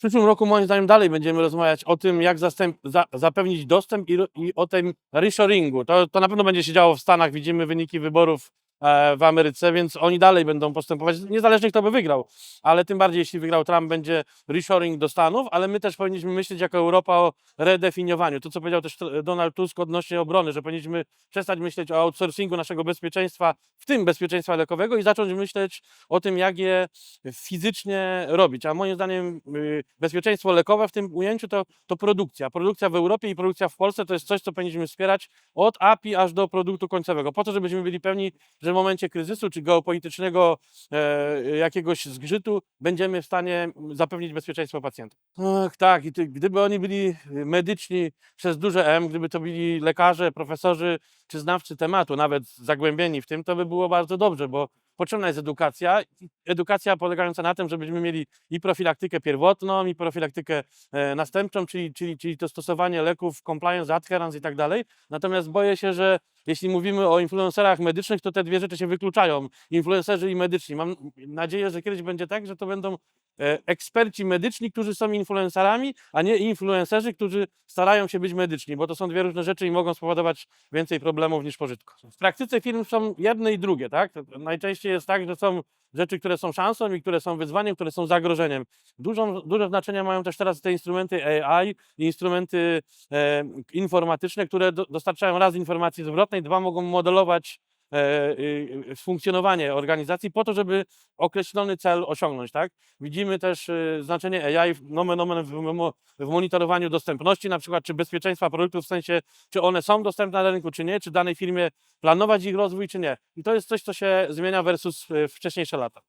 przyszłym roku moim zdaniem dalej będziemy rozmawiać o tym, jak zastęp, za, zapewnić dostęp i, i o tym reshoringu. To, to na pewno będzie się działo w Stanach, widzimy wyniki wyborów w Ameryce, więc oni dalej będą postępować, niezależnie kto by wygrał, ale tym bardziej jeśli wygrał Trump, będzie reshoring do Stanów, ale my też powinniśmy myśleć jako Europa o redefiniowaniu. To, co powiedział też e, Donald Tusk odnośnie obrony, że powinniśmy przestać myśleć o outsourcingu naszego bezpieczeństwa, w tym bezpieczeństwa lekowego i zacząć myśleć o tym, jak je fizycznie robić. A moim zdaniem y, bezpieczeństwo lekowe w tym ujęciu to, to produkcja. Produkcja w Europie i produkcja w Polsce to jest coś, co powinniśmy wspierać od API aż do produktu końcowego, po to, żebyśmy byli pewni, że w momencie kryzysu czy geopolitycznego e, jakiegoś zgrzytu będziemy w stanie zapewnić bezpieczeństwo pacjenta. Ach, tak, i ty, gdyby oni byli medyczni przez duże M, gdyby to byli lekarze, profesorzy czy znawcy tematu, nawet zagłębieni w tym, to by było bardzo dobrze, bo potrzebna jest edukacja. Edukacja polegająca na tym, żebyśmy mieli i profilaktykę pierwotną, i profilaktykę e, następczą, czyli, czyli, czyli to stosowanie leków, compliance, adherence i tak dalej. Natomiast boję się, że jeśli mówimy o influencerach medycznych, to te dwie rzeczy się wykluczają. Influencerzy i medyczni. Mam nadzieję, że kiedyś będzie tak, że to będą eksperci medyczni, którzy są influencerami, a nie influencerzy, którzy starają się być medyczni, bo to są dwie różne rzeczy i mogą spowodować więcej problemów niż pożytku. W praktyce firm są jedne i drugie, tak? Najczęściej jest tak, że są rzeczy, które są szansą i które są wyzwaniem, które są zagrożeniem. Dużą, duże znaczenie mają też teraz te instrumenty AI, instrumenty e, informatyczne, które do, dostarczają raz informacji zwrotnej, dwa mogą modelować e, funkcjonowanie organizacji po to, żeby określony cel osiągnąć, tak? Widzimy też y, znaczenie AI nomen omen w, mo- w monitorowaniu dostępności, na przykład czy bezpieczeństwa produktów, w sensie czy one są dostępne na rynku, czy nie, czy danej firmie planować ich rozwój, czy nie. I to jest coś, co się zmienia versus wcześniejsze lata.